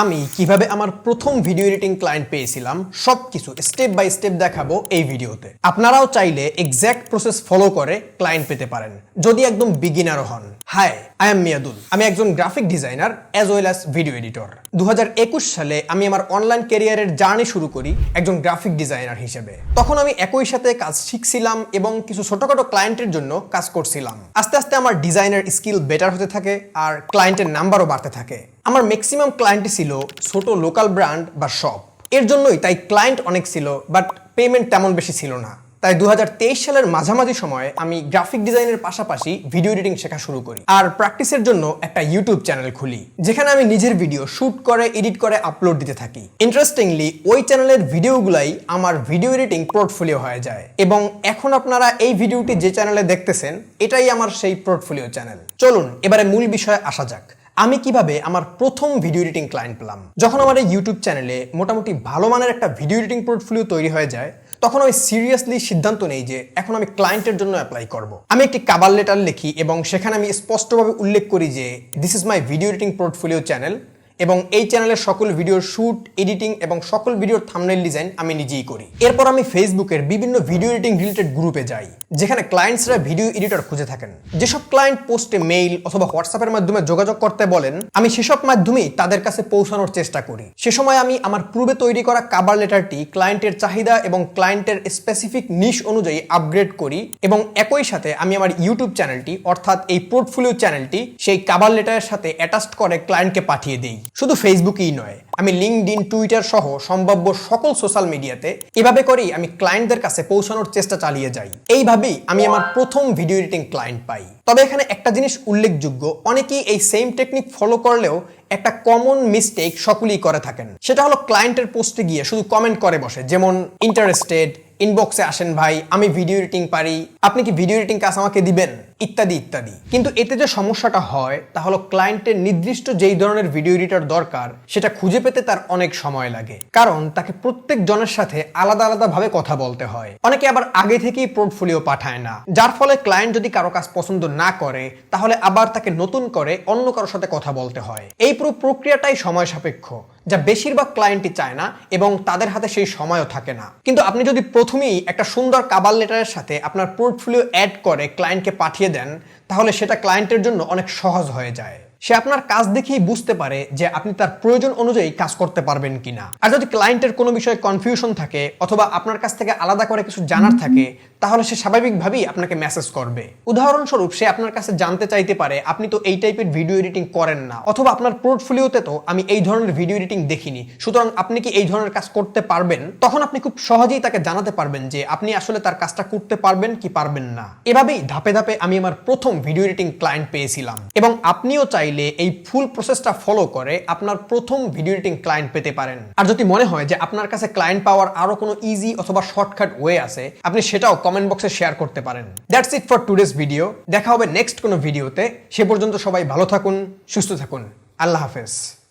আমি কীভাবে আমার প্রথম ভিডিও এডিটিং ক্লায়েন্ট পেয়েছিলাম সব কিছু স্টেপ বাই স্টেপ দেখাবো এই ভিডিওতে আপনারাও চাইলে এক্স্যাক্ট প্রসেস ফলো করে ক্লায়েন্ট পেতে পারেন, যদি একদম বিগিনারও হন। হাই আই এম মিয়াদুল আমি একজন graphic designer as well as video editor দু সালে আমি আমার অনলাইন ক্যারিয়ারের জার্নি শুরু করি একজন গ্রাফিক ডিজাইনার হিসেবে। তখন আমি একই সাথে কাজ শিখছিলাম এবং কিছু ছোটখাটো ক্লায়েন্টের জন্য কাজ করছিলাম। আস্তে আস্তে আমার ডিজাইনের স্কিল বেটার হতে থাকে আর ক্লায়েন্টের নাম্বারও বাড়তে থাকে। আমার ম্যাক্সিমাম ক্লায়েন্টই ছিল ছোট লোকাল ব্র্যান্ড বা শপ এর জন্যই তাই ক্লায়েন্ট অনেক ছিল বাট পেমেন্ট তেমন বেশি ছিল না। তাই দু হাজার তেইশ সালের মাঝামাঝি সময়ে আমি গ্রাফিক ডিজাইনের পাশাপাশি ভিডিও এডিটিং শেখা শুরু করি। আর প্র্যাকটিসের জন্য একটা ইউটিউব চ্যানেল খুলি, যেখানে আমি নিজের ভিডিও শুট করে এডিট করে আপলোড দিতে থাকি। ইন্টারেস্টিংলি ওই চ্যানেলের ভিডিওগুলাই আমার ভিডিও এডিটিং পোর্টফোলিও হয়ে যায়। এবং এখন আপনারা এই ভিডিওটি যে চ্যানেলে দেখতেছেন, এটাই আমার সেই পোর্টফোলিও চ্যানেল চলুন, এবারে মূল বিষয়ে আসা যাক। আমি কীভাবে আমার প্রথম ভিডিও এডিটিং ক্লায়েন্ট পেলাম? যখন আমার এই ইউটিউব চ্যানেলে মোটামুটি ভালো মানের একটা ভিডিও এডিটিং পোর্টফোলিও তৈরি হয়ে যায় তখন আমি সিরিয়াসলি সিদ্ধান্ত নেই যে এখন আমি ক্লায়েন্টের জন্য অ্যাপ্লাই করব। আমি একটি কাবার লেটার লিখি এবং সেখানে আমি স্পষ্টভাবে উল্লেখ করি যে this is my video editing portfolio channel এবং এই চ্যানেলের সকল ভিডিওর শুট এডিটিং এবং সকল ভিডিওর থামনেল ডিজাইন আমি নিজেই করি। এরপর আমি ফেসবুকের বিভিন্ন ভিডিও এডিটিং রিলেটেড গ্রুপে যাই, যেখানে ক্লায়েন্টসরা ভিডিও এডিটর খুঁজে থাকেন। যেসব ক্লায়েন্ট পোস্টে মেইল অথবা হোয়াটসঅ্যাপের মাধ্যমে যোগাযোগ করতে বলেন, আমি সেসব মাধ্যমেই তাদের কাছে পৌঁছানোর চেষ্টা করি। সে সময় আমি আমার পূর্বে তৈরি করা কাবার লেটারটি ক্লায়েন্টের চাহিদা এবং ক্লায়েন্টের স্পেসিফিক নিশ অনুযায়ী আপগ্রেড করি এবং একই সাথে আমি আমার ইউটিউব চ্যানেলটি অর্থাৎ এই পোর্টফোলিও চ্যানেলটি সেই কাবার লেটারের সাথে অ্যাটাচড করে ক্লায়েন্টকে পাঠিয়ে দিই। শুধু ফেসবুকেই নয়, আমি লিঙ্কড ইন টুইটার সহ সম্ভাব্য সকল সোশ্যাল মিডিয়াতে এভাবে করেই আমি ক্লায়েন্টদের কাছে পৌঁছানোর চেষ্টা চালিয়ে যাই। এইভাবেই আমি আমার প্রথম ভিডিও এডিটিং ক্লায়েন্ট পাই। তবে এখানে একটা জিনিস উল্লেখযোগ্য, অনেকেই এই সেম টেকনিক ফলো করলেও একটা কমন মিস্টেক সকলেই করে থাকেন। সেটা হলো ক্লায়েন্টের পোস্টে গিয়ে শুধু কমেন্ট করে বসে, যেমন ইন্টারেস্টেড ইনবক্সে আসেন ভাই, আমি ভিডিও এডিটিং পারি, আপনি কি ভিডিও এডিটিং কাজ আমাকে দিবেন? ইত্যাদি ইত্যাদি। কিন্তু এতে যে সমস্যাটা হয়, তা হলো ক্লায়েন্টের নির্দিষ্ট যেই ধরনের ভিডিও এডিটর দরকার, সেটা খুঁজে পেতে তার অনেক সময় লাগে। কারণ তাকে প্রত্যেক জনের সাথে আলাদা আলাদা ভাবে কথা বলতে হয়। অনেকে আবার আগে থেকেই পোর্টফোলিও পাঠায় না। যার ফলে ক্লায়েন্ট যদি কারও কাজ পছন্দ না করে, তাহলে আবার তাকে নতুন করে অন্য কারোর সাথে কথা বলতে হয়। এই পুরো প্রক্রিয়াটাই সময় সাপেক্ষ, যা বেশিরভাগ ক্লায়েন্টই চায় না এবং তাদের হাতে সেই সময়ও থাকে না। কিন্তু আপনি যদি প্রথমেই একটা সুন্দর কাবার লেটারের সাথে আপনার পোর্টফোলিও অ্যাড করে ক্লায়েন্টকে পাঠিয়ে দেন তাহলে সেটা ক্লায়েন্টের জন্য অনেক সহজ হয়ে যায়। সে আপনার কাজ দেখেই বুঝতে পারে যে আপনি তার প্রয়োজন অনুযায়ী কাজ করতে পারবেন কিনা। আর যদি ক্লায়েন্টের কোনো বিষয়ে কনফিউশন থাকে অথবা আপনার কাছ থেকে আলাদা করে কিছু জানার থাকে, তাহলে সে স্বাভাবিকভাবেই আপনাকে মেসেজ করবে। উদাহরণস্বরূপ, সে আপনার কাছে জানতে চাইতে পারে, আপনি তো এই টাইপের ভিডিও এডিটিং করেন না। অথবা, আপনার পোর্টফোলিওতে তো আমি এই ধরনের ভিডিও এডিটিং দেখিনি। সুতরাং আপনি কি এই ধরনের কাজ করতে পারবেন? তখন আপনি খুব সহজেই তাকে জানাতে পারবেন যে, আপনি আসলে তার কাজটা করতে পারবেন কি পারবেন না। এভাবেই ধাপে ধাপে আমি আমার প্রথম ভিডিও এডিটিং ক্লায়েন্ট পেয়েছিলাম। এবং আপনিও চাইলে এই ফুল প্রসেসটা ফলো করে আপনার প্রথম ভিডিও এডিটিং ক্লায়েন্ট পেতে পারেন। আর যদি মনে হয় যে আপনার কাছে ক্লায়েন্ট পাওয়ার আরও কোনো ইজি অথবা শর্টকাট ওয়ে আছে, আপনি সেটাও কমেন্ট বক্সে শেয়ার করতে পারেন। That's it for today's video দেখা হবে নেক্সট কোনো ভিডিওতে সে পর্যন্ত সবাই ভালো থাকুন, সুস্থ থাকুন। আল্লাহ হাফেজ।